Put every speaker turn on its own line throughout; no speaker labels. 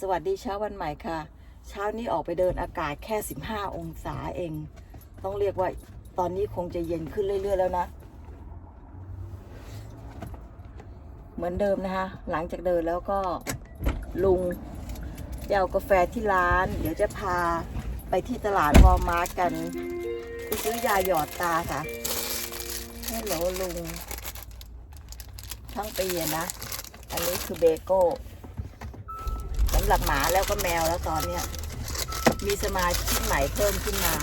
สวัสดีเช้าวันใหม่ค่ะ เช้านี้ออกไปเดินอากาศแค่ 15 องศาเอง ต้องเรียกว่าตอนนี้คงจะเย็นขึ้นเรื่อย ๆ แล้วนะ เหมือนเดิมนะคะ หลังจากเดินแล้วก็ลุงจะเอากาแฟที่ร้าน เดี๋ยวจะพาไปที่ตลาดวอลมาร์กันไปซื้อยาหยอดตาค่ะฮัลโหลลุงทั้งปีนะ อันนี้คือเบโก้ำหรับหมาแล้วก็แมวแล้วตอนเนี้ยมีสมาชิกใหม่เพิ่มขึ้นมา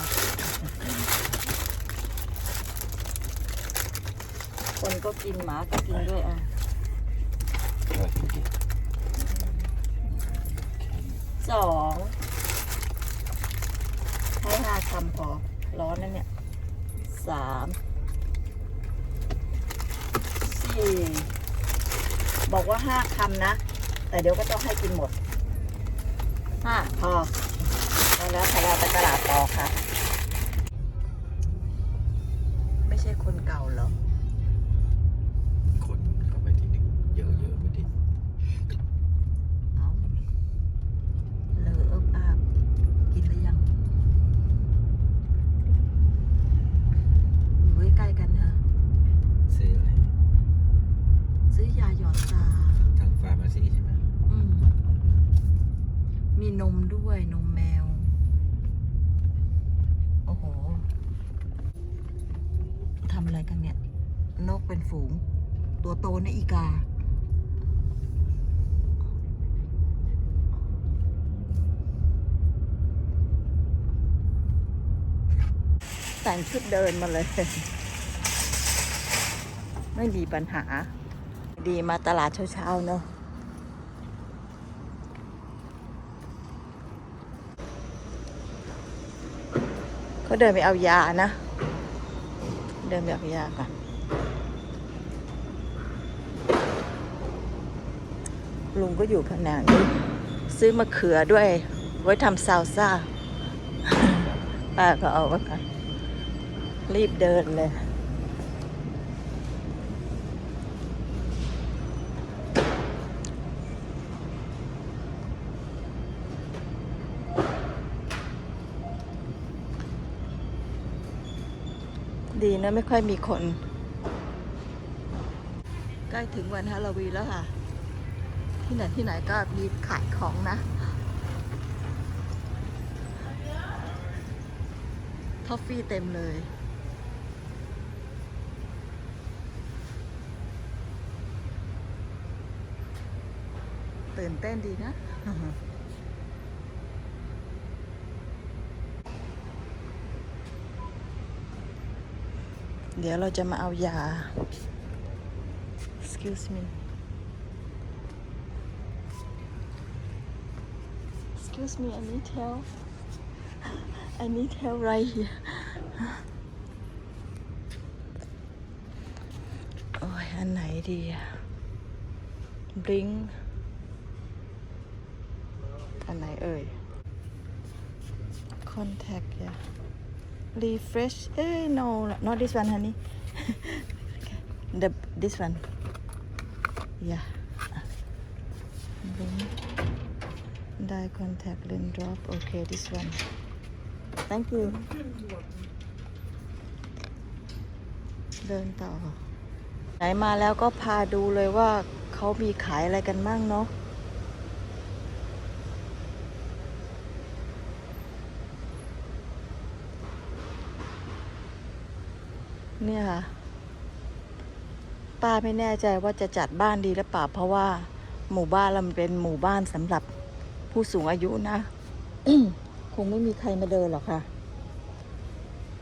คนก็กินหมาก็กินด้วยอะสองใช้ห้าคำพอร้อนนั่นเนี่ยสามสี่บอกว่าห้าคำนะ แต่เดี๋ยวก็ต้องให้กินหมด ห้าพอเอาแล้วใครเอาไปตลาดต่อค่ะ ไม่ใช่คนเก่าเหรอ
คนเข้าไปทีหนึ่งเยอะๆไปที
เอาเลอะเอิบอาบกินหรือยัง อยู่ใกล้ๆกันนะ
ซื้ออะไร
ซื้อยาหยอดตา
ทางฟาร์มาซีใช่ไหม
อืม มี นมด้วยนมแมว โอ้โหทำอะไรกันเนี่ย นกเป็นฝูง ตัวโตในะอีกา แต่งชุดเดินมาเลย ไม่มีปัญหา ดีมาตลาดเช้าๆเนอะ เขาเดินไปเอายานะ เดินไปเอายาก่อนลุงก็อยู่ผนาดนี้ซื้อมะเขือด้วย ไว้ทำซาวซ่าป้าก็เอาไว้ก่อนรีบเดินเลย ดีนะไม่ค่อยมีคน ใกล้ถึงวันฮาโลวีนแล้วค่ะ ที่ไหนที่ไหนก็มีขายของนะทอฟฟี่เต็มเลยตื่นเต้นดีนะ เดี๋ยวเราจะมาเอายา excuse me excuse me I need help I need help right here โอ้ย อันไหนดีอะบลิงอันไหนเอ่ย contact ยา refresh เอ้ no not this one honey the this one yeah Bring. dye contact lens drop okay this one thank you เดินต่อ ไหนมาแล้วก็พาดูเลยว่าเขามีขายอะไรกันบ้างเนาะ เนี่ยค่ะ ป้าไม่แน่ใจว่าจะจัดบ้านดีหรือเปล่า เพราะว่าหมู่บ้านเรามันเป็นหมู่บ้านสำหรับผู้สูงอายุนะ คงไม่มีใครมาเดินหรอกค่ะ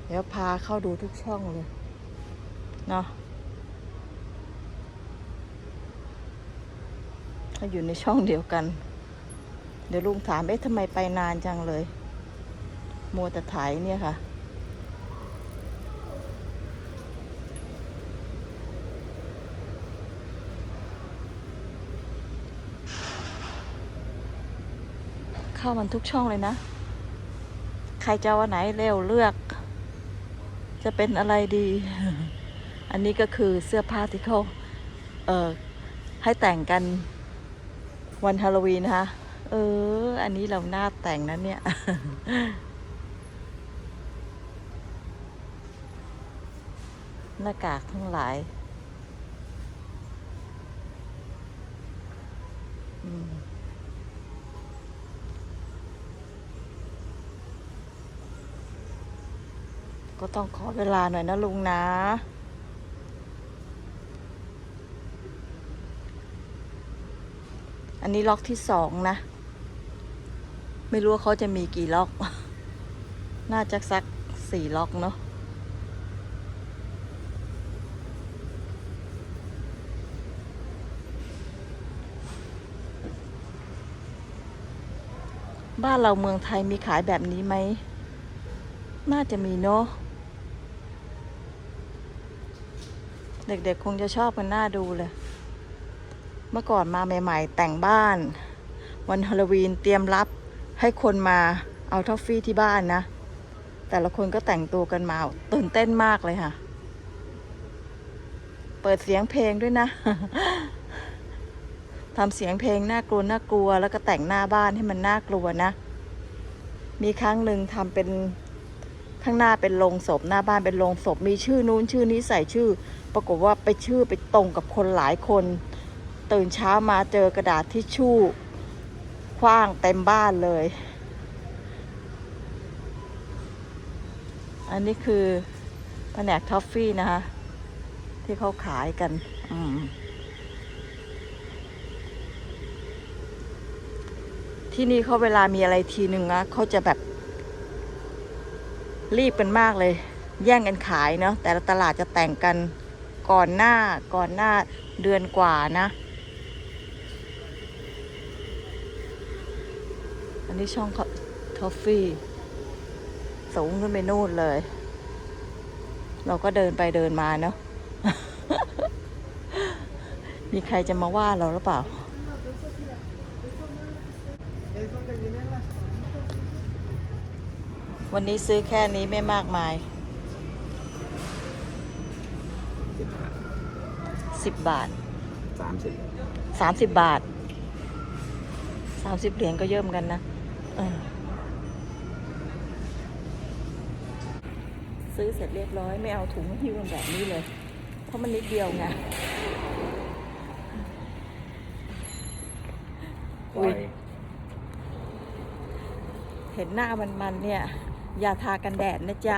เดี๋ยวพาเข้าดูทุกช่องเลย เนาะเขาอยู่ในช่องเดียวกัน เดี๋ยวลุงถาม เอ๊ะทำไมไปนานจังเลย มัวแต่ถ่ายเนี่ยค่ะ เข้ามันทุกช่องเลยนะ ใครจะเอาอันไหนเร็วเลือก จะเป็นอะไรดี อันนี้ก็คือเสื้อผ้าที่เขาเอ่อให้แต่งกันวันฮาโลวีนนะคะเออ อันนี้เราหน้าแต่งนะเนี่ย หน้ากากทั้งหลายอืม ก็ต้องขอเวลาหน่อยนะลุงนะ อันนี้ล็อกที่สองนะ ไม่รู้ว่าเขาจะมีกี่ล็อก น่าจะสักสี่ล็อกเนาะบ้านเราเมืองไทยมีขายแบบนี้ไหม น่าจะมีเนาะ เด็กๆคงจะชอบกันน่าดูเลย เมื่อก่อนมาใหม่ ๆ แต่งบ้าน วันฮาโลวีนเตรียมรับให้คนมาเอาทอฟฟี่ที่บ้านนะ แต่ละคนก็แต่งตัวกันมาตื่นเต้นมากเลยค่ะ เปิดเสียงเพลงด้วยนะทำเสียงเพลงน่ากลัวน่ากลัว แล้วก็แต่งหน้าบ้านให้มันน่ากลัวนะ มีครั้งหนึ่งทำเป็นข้างหน้าเป็นโรงศพหน้าบ้านเป็นโรงศพมีชื่อนู้นชื่อนี้ใส่ชื่อ ปรากฏว่าไปชื่อไปตรงกับคนหลายคน ตื่นเช้ามาเจอกระดาษทิชชู่คว้างเต็มบ้านเลย อันนี้คือแผนกทอฟฟี่นะคะ ที่เขาขายกัน อืมที่นี่เขาเวลามีอะไรทีหนึ่งนะเขาจะแบบ รีบกันมากเลย แย่งกันขายเนาะแต่ละตลาดจะแต่งกัน ก่อนหน้าก่อนหน้าเดือนกว่านะ อันนี้ช่องทอฟฟี่ สูงขึ้นไปนู่นเลย เราก็เดินไปเดินมาเนาะมีใครจะมาว่าเราหรือเปล่า วันนี้ซื้อแค่นี้ไม่มากมาย
สิบบาท
สิบบาท
สามสิบ
สามสิบบาทสามสิบเหรียญก็เยอะเหมือนกันนะเออซื้อเสร็จเรียบร้อยไม่เอาถุงหิ้วมันแบบนี้เลย เพราะมันนิดเดียวไงอุ๊ยเห็นหน้ามันมันๆเนี่ย อย่าทากันแดดนะจ๊ะ